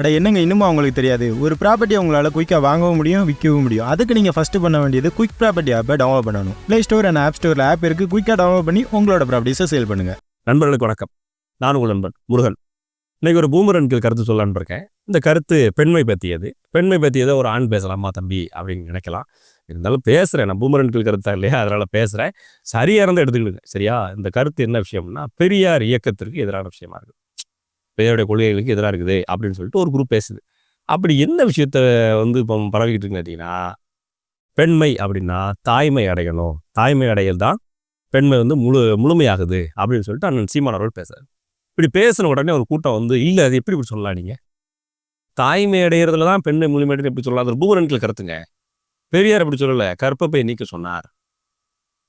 அட என்னங்க இன்னுமா அவங்களுக்கு தெரியாது? ஒரு ப்ராப்பர்ட்டி உங்களால் குயிக்காக வாங்கவும் முடியும் விற்கவும் முடியும். அதுக்கு நீங்கள் ஃபஸ்ட்டு பண்ண வேண்டியது குயிக் ப்ராப்பர்ட்டி ஆப்பை டவுன்லோட் பண்ணணும். ப்ளே ஸ்டோர் அண்ட் ஆப் ஸ்டோரில் ஆப் இருக்குது குயிக்காக டவுன்லோட் பண்ணி உங்களோட ப்ராப்பர்ட்டிஸை சேல் பண்ணுங்கள் நண்பர்களுக்கு வணக்கம். நான் உங்கள் நண்பன் முருகன். இன்றைக்கி ஒரு பூமரன்கள் கருத்து சொல்லலான்னு இருக்கேன் இந்த கருத்து பெண்மை பற்றியது. பெண்மை பற்றியதை ஒரு ஆண் பேசலாமா தம்பி அப்படின்னு நினைக்கலாம். இருந்தாலும் பேசுகிறேன் நான் பூமரன்கள் கருத்தா இல்லையா? அதனால் பேசுகிறேன் சரியாக இருந்தால் எடுத்துக்கிடுங்க. சரியா? இந்த கருத்து என்ன விஷயம்னா பெரியார் இயக்கத்திற்கு எதிரான விஷயமா இருக்குது பெரியாருடைய கொள்கைகளுக்கு எதிராக இருக்குது அப்படின்னு சொல்லிட்டு ஒரு குரூப் பேசுது. அப்படி என்ன விஷயத்த வந்து இப்போ பரவிக்கிட்டு இருக்குன்னு கேட்டிங்கன்னா பெண்மை அப்படின்னா தாய்மை அடையணும். தாய்மை அடையல் தான் பெண்மை வந்து முழு முழுமையாகுது அப்படின்னு சொல்லிட்டு அண்ணன் சீமான் அவர்கள் பேசுறாரு. இப்படி பேசின உடனே ஒரு கூட்டம் வந்து இல்லை அது எப்படி இப்படி சொல்லலாம் நீங்கள் தாய்மை அடையிறதுல தான் பெண்ணை முழுமையடைந்து எப்படி சொல்லலாம்? அது பூமரன்கள் கருத்துங்க. பெரியார் அப்படி சொல்லலை. கற்பப்பை நீக்க சொன்னார்.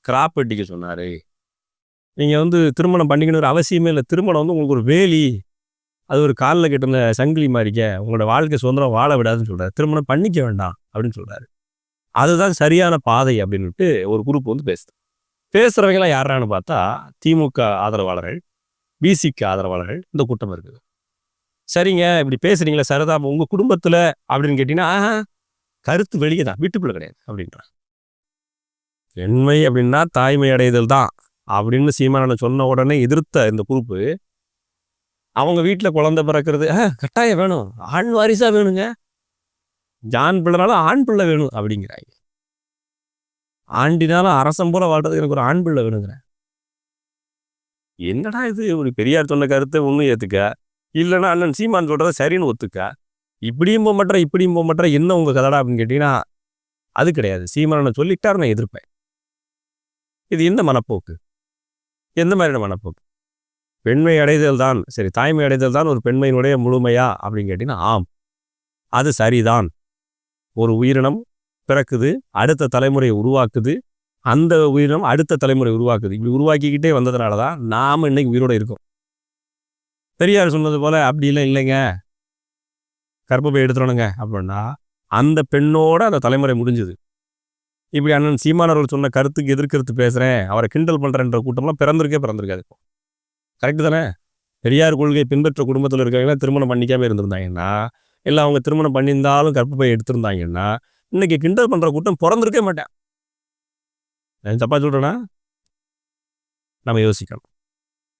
கிராப் வெட்டிக்க சொன்னார். நீங்கள் வந்து திருமணம் பண்ணிக்கணுங்கிற அவசியமே இல்லை. திருமணம் வந்து உங்களுக்கு ஒரு வேலி. அது ஒரு காலில் கட்டின சங்கிலி மாதிரிக்க உங்களோட வாழ்க்கை சுதந்திரம் வாழ விடாதுன்னு சொல்றாரு. திருமணம் பண்ணிக்க வேண்டாம் அப்படின்னு சொல்றாரு. அதுதான் சரியான பாதை அப்படின்னுட்டு ஒரு குரூப் வந்து பேசுது. பேசுறவங்களாம் யாரான்னு பார்த்தா திமுக ஆதரவாளர்கள் பிசிக்கு ஆதரவாளர்கள் இந்த கூட்டம் இருக்குது. சரிங்க இப்படி பேசுறீங்களா சரிதான் உங்க குடும்பத்துல அப்படின்னு கேட்டீங்கன்னா கருத்து வெளியே தான் வீட்டுக்குள்ளே கிடையாது அப்படின்றான் பெண்மை அப்படின்னா தாய்மை அடைதல் தான் அப்படின்னு சீமானனை சொன்ன உடனே எதிர்த்த இந்த குரூப்பு அவங்க வீட்டில் குழந்தை பிறக்கிறது. கட்டாயம் வேணும். ஆண் வாரிசாக வேணுங்க. ஜான் பிள்ளைனாலும் ஆண் பிள்ளை வேணும் அப்படிங்கிறாங்க ஆண்டினாலும் அரசம் போல வாழ்றது எனக்கு ஒரு ஆண் பிள்ளை வேணுங்கிறேன். என்னடா இது? ஒரு பெரியார் சொன்ன கருத்தை ஒன்றும் ஏத்துக்க. இல்லைன்னா அண்ணன் சீமான் சொல்கிறத சரின்னு ஒத்துக்க. இப்படியும் போக மாட்டேற இப்படியும் போக மாட்டேற என்ன உங்க கதடா அப்படின்னு கேட்டீங்கன்னா அது கிடையாது. சீமானை சொல்லிட்டாரு நான் எதிர்ப்பேன். இது என்ன மனப்போக்கு? எந்த மாதிரியான மனப்போக்கு? பெண்மை அடைதல் தான் சரி தாய்மை அடைதல் தான் ஒரு பெண்மையினுடைய முழுமையா அப்படின்னு கேட்டீங்கன்னா ஆம். அது சரிதான். ஒரு உயிரினம் பிறக்குது அடுத்த தலைமுறையை உருவாக்குது அந்த உயிரினம் அடுத்த தலைமுறை உருவாக்குது. இப்படி உருவாக்கிக்கிட்டே வந்ததுனால தான் நாம இன்னைக்கு உயிரோட இருக்கோம். பெரியார் சொன்னது போல அப்படிலாம் இல்லைங்க. கர்ப்பப்பை எடுத்துடணுங்க. அப்படின்னா அந்த பெண்ணோட அந்த தலைமுறை முடிஞ்சுது. இப்படி அண்ணன் சீமானவர்கள் சொன்ன கருத்துக்கு எதிர்கருத்து பேசுறேன் அவரை கிண்டல் பண்றேன்ற கூட்டம்லாம் பிறந்திருக்கே பிறந்திருக்காது கரெக்டு தானே? பெரியார் கொள்கை பின்பற்ற குடும்பத்தில் இருக்கவங்க திருமணம் பண்ணிக்காம இருந்திருந்தாங்கன்னா இல்லை அவங்க திருமணம் பண்ணியிருந்தாலும் கற்பப்பை எடுத்திருந்தாங்கன்னா இன்னைக்கு கிண்டல் பண்ற கூட்டம் பிறந்திருக்கே மாட்டேன். நான் தப்பா சொல்கிறேன்னா நம்ம யோசிக்கணும்.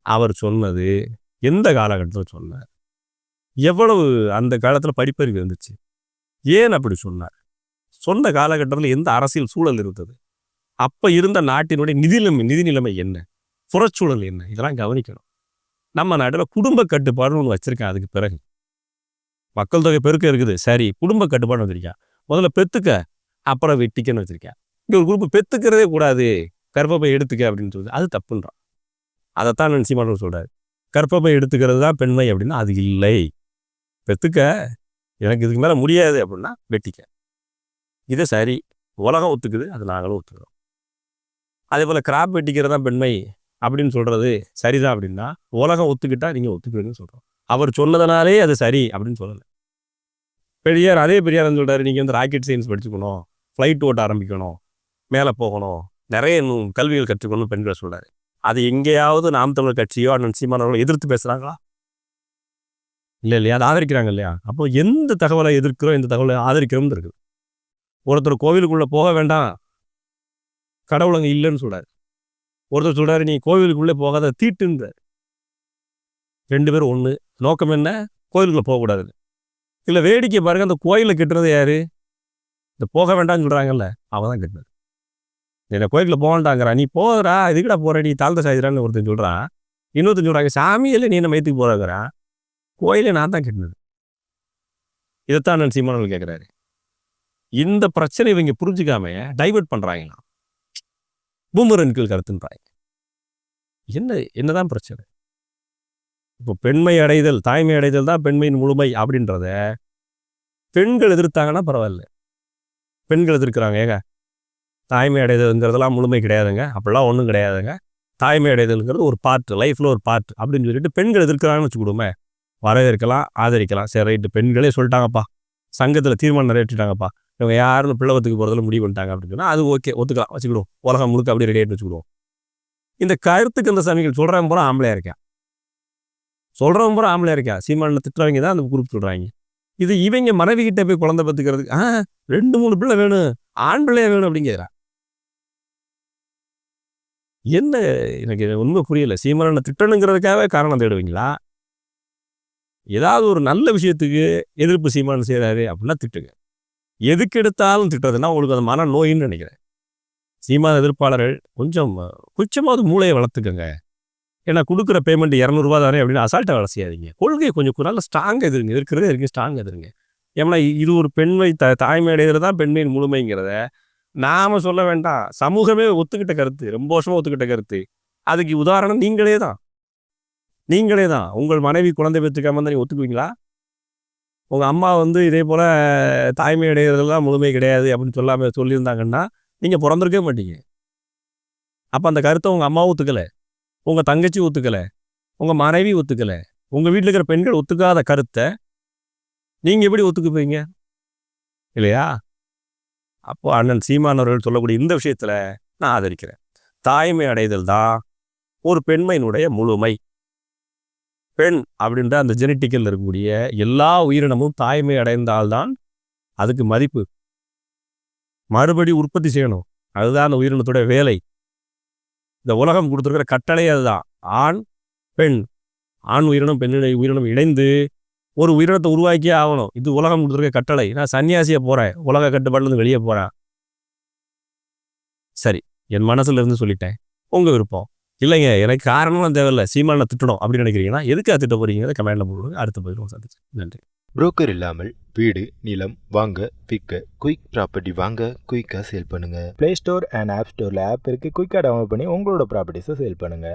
அவர் சொன்னது எந்த காலகட்டத்தில் சொன்னார்? எவ்வளவு அந்த காலத்தில் படிப்பறிவு இருந்துச்சு? ஏன் அப்படி சொன்னார்? சொன்ன காலகட்டத்தில் எந்த அரசியல் சூழல் இருந்தது? அப்ப இருந்த நாட்டினுடைய நிதி நிலைமை நிதி நிலைமை என்ன? புறச்சூழல் என்ன? இதெல்லாம் கவனிக்கணும். நம்ம நாட்டில் குடும்ப கட்டுப்பாடுன்னு ஒன்று வச்சுருக்கேன் அதுக்கு பிறகு. மக்கள் தொகை பெருக்க இருக்குது. சரி குடும்ப கட்டுப்பாடு வச்சிருக்கேன். முதல்ல பெத்துக்க அப்புறம் வெட்டிக்கன்னு வச்சுருக்கேன். இங்கே ஒரு குரூப் பெத்துக்கிறதே கூடாது. கர்ப்பப்பை எடுத்துக்க அப்படின்னு சொல்லுது அது தப்புன்றான். அதைத்தான் நினச்சி சீமானவர் சொல்கிறார் கர்ப்பப்பை எடுத்துக்கிறது தான் பெண்மை அப்படின்னா அது இல்லை. பெத்துக்க எனக்கு இதுக்கு மேலே முடியாது அப்படின்னா வெட்டிக்க. இது சரி. உலகம் ஒத்துக்குது அது நாங்களும் ஒத்துக்கிறோம். அதே போல் கிராப் வெட்டிக்கிறது தான் பெண்மை. அப்படின்னு சொல்கிறது சரிதான் அப்படின்னா உலகம் ஒத்துக்கிட்டா நீங்கள் ஒத்துக்கிறீங்கன்னு சொல்கிறோம் அவர் சொன்னதுனாலே அது சரி அப்படின்னு சொல்லலை. பெரியார் அதே பெரியார் சொல்கிறார் நீங்கள் வந்து ராக்கெட் சயின்ஸ் படிச்சுக்கணும் ஃப்ளைட் ஓட்ட ஆரம்பிக்கணும் மேலே போகணும் நிறைய இன்னும் கல்விகள் கற்றுக்கணும் பெண்களை சொல்றாரு. அது எங்கேயாவது நாம் தமிழர் கட்சியோ அண்ணன் சீமானவர்களோ எதிர்த்து பேசுகிறாங்களா இல்லை இல்லையா? அதை ஆதரிக்கிறாங்க இல்லையா? அப்போ எந்த தகவலை எதிர்க்கிறோம் எந்த தகவலை ஆதரிக்கிறோம்னு இருக்குது. ஒருத்தர் கோவிலுக்குள்ளே போக வேண்டாம் கடவுள் அங்கே இல்லைன்னு சொல்கிறார் ஒருத்தர் சொல்கிறார் நீ கோவிலுக்குள்ளே போகாத தீட்டுன்றார் ரெண்டு பேரும் ஒன்று நோக்கம் என்ன? கோவிலுக்குள்ளே போகக்கூடாது. இல்லை வேடிக்கை பாருங்க அந்த கோயிலில் கட்டுறது யார்? இந்த போக வேண்டாம்னு சொல்கிறாங்கல்ல அவன் தான் கட்டினது. என்ன கோயிலுக்குள்ள போகண்டாங்கிறான் நீ போகிறா இதுக்கடா போகிற நீ தாழ்ந்த சாய்கிறான்னு ஒருத்தன் சொல்கிறான் இன்னொருத்தன் சொல்கிறாங்க சாமி நீ என்ன மயத்துக்கு போகிறாங்கிறான் கோயிலை நான் தான் கட்டினது. இதைத்தான் நான் சீமானவர்கள் கேட்குறாரு இந்த பிரச்சனை இவங்க புரிஞ்சுக்காம டைவர்ட் பண்ணுறாங்களாம் பூமரன்கள் கருத்துன்றாங்க என்ன என்னதான் பிரச்சனை? இப்போ பெண்மை அடைதல் தாய்மை அடைதல் தான் பெண்மையின் முழுமை அப்படின்றத பெண்கள் எதிர்த்தாங்கன்னா பரவாயில்ல. பெண்கள் எதிர்க்கிறாங்க ஏங்க? தாய்மை அடைதல்ங்கிறதெல்லாம் முழுமை கிடையாதுங்க. அப்படிலாம் ஒன்றும் கிடையாதுங்க. தாய்மை அடைதல்ங்கிறது ஒரு பார்ட் லைஃப்பில் ஒரு பார்ட் அப்படின்னு சொல்லிட்டு பெண்கள் எதிர்க்கிறாங்கன்னு வச்சுக்கிடுமே வரவேற்கலாம் ஆதரிக்கலாம். சரி ரைட்டு. பெண்களே சொல்லிட்டாங்கப்பா. சங்கத்தில் தீர்மானம் நிறைவேற்றிட்டாங்கப்பா. இவங்க யாரும் பிள்ளவத்துக்கு போகிறதுல முடிவு பண்ணிட்டாங்க அப்படின்னு அது ஓகே ஒத்துக்கலாம். வச்சுக்கிடுவோம். உலகம் முழுக்க அப்படியே ரெடி ஆகிட்டு வச்சுக்கிடுவோம். இந்த கருத்துக்கு இந்த சாமிகள் சொல்கிறவன் பூரா ஆம்பளையாக இருக்கேன் சொல்கிறவன் பூரா ஆம்பளையா இருக்கா? சீமான திட்டுறவங்க தான் அந்த குரூப் சொல்கிறாங்க இது இவங்க மனைவி கிட்ட போய் குழந்தை பத்துக்கிறதுக்கு ஆ ரெண்டு மூணு பிள்ளை வேணும் ஆண் பிள்ளையா வேணும் அப்படிங்கிறா. என்ன எனக்கு உண்மை புரியல. சீமானனை திட்டணுங்கிறதுக்காக காரணம் தேடுவீங்களா? ஏதாவது ஒரு நல்ல விஷயத்துக்கு எதிர்ப்பு சீமானன் செய்கிறாரு அப்படின்னா திட்டுங்க. எதுக்கு எடுத்தாலும் திட்டுறதுன்னா உங்களுக்கு அது மன நோயின்னு நினைக்கிறேன். சீமான எதிர்ப்பாளர்கள் கொஞ்சம் கொஞ்சமாவது மூளையை வளர்த்துக்கோங்க. ஏன்னா கொடுக்குற பேமெண்ட் இரநூறுவா தானே அப்படின்னு அசால்ட்டாக வேலை செய்யாதீங்க. கொள்கையை கொஞ்சம் நல்ல ஸ்ட்ராங் எதிருங்க. இருக்கிறதே இருக்கு ஸ்ட்ராங் எதிருங்க. ஏன்னா இது ஒரு பெண்மை த தாய்மை தான் பெண்மையின் முழுமைங்கிறத நாம சொல்ல வேண்டாம். சமூகமே ஒத்துக்கிட்ட கருத்து ரொம்ப வருஷமாக ஒத்துக்கிட்ட கருத்து. அதுக்கு உதாரணம் நீங்களே தான். நீங்களே தான். உங்கள் மனைவி குழந்தை பெற்றுக்காம தான் நீங்கள் ஒத்துக்குவீங்களா? உங்கள் அம்மா வந்து இதே போல் தாய்மை அடைகிறதுலாம் முழுமை கிடையாது அப்படின்னு சொல்லாமல் சொல்லியிருந்தாங்கன்னா நீங்கள் பிறந்திருக்கவே மாட்டீங்க. அப்போ அந்த கருத்தை உங்கள் அம்மா ஒத்துக்கலை. உங்கள் தங்கச்சி ஒத்துக்கலை. உங்கள் மனைவி ஒத்துக்கலை. உங்கள் வீட்டில் இருக்கிற பெண்கள் ஒத்துக்காத கருத்தை நீங்கள் எப்படி ஒத்துக்குப்பீங்க இல்லையா? அப்போ அண்ணன் சீமானவர்கள் சொல்லக்கூடிய இந்த விஷயத்தில் நான் ஆதரிக்கிறேன். தாய்மை அடைதல் தான் ஒரு பெண்மையினுடைய முழுமை. பெண் அப்படின்ற அந்த ஜெனட்டிக்கல் இருக்கக்கூடிய எல்லா உயிரினமும் தாய்மை அடைந்தால்தான் அதுக்கு மதிப்பு. மறுபடி உற்பத்தி செய்யணும். அதுதான் அந்த உயிரினத்தோட வேலை. இந்த உலகம் கொடுத்துருக்கிற கட்டளை அதுதான். ஆண் பெண். ஆண் உயிரினம் பெண் உயிரினம் இணைந்து ஒரு உயிரினத்தை உருவாக்கியே ஆகணும். இது உலகம் கொடுத்துருக்க கட்டளை. நான் சன்னியாசியை போறேன். உலக கட்டுப்பாடுலேருந்து வெளியே போகிறேன் சரி என் மனசுல இருந்து சொல்லிட்டேன். உங்க விருப்பம். இல்லைங்க எனக்கு காரணம்லாம் தேவையில்ல. சீமானை திட்டணும் அப்படின்னு நினைக்கிறீங்கன்னா எதுக்கு திட்ட போறீங்க? கமெண்ட்ல போடுங்க. அடுத்த பதிலும் சந்திச்சு நன்றி. புரோக்கர் இல்லாமல் வீடு நிலம் வாங்க விற்க குயிக் ப்ராப்பர்ட்டி வாங்க குயிக்காக சேல் பண்ணுங்க. பிளே ஸ்டோர் அண்ட் ஆப் ஸ்டோரில் ஆப் இருக்குது குயிக்காக டவுன்லோட் பண்ணி உங்களோட ப்ராப்பர்ட்டிஸை சேல் பண்ணுங்கள்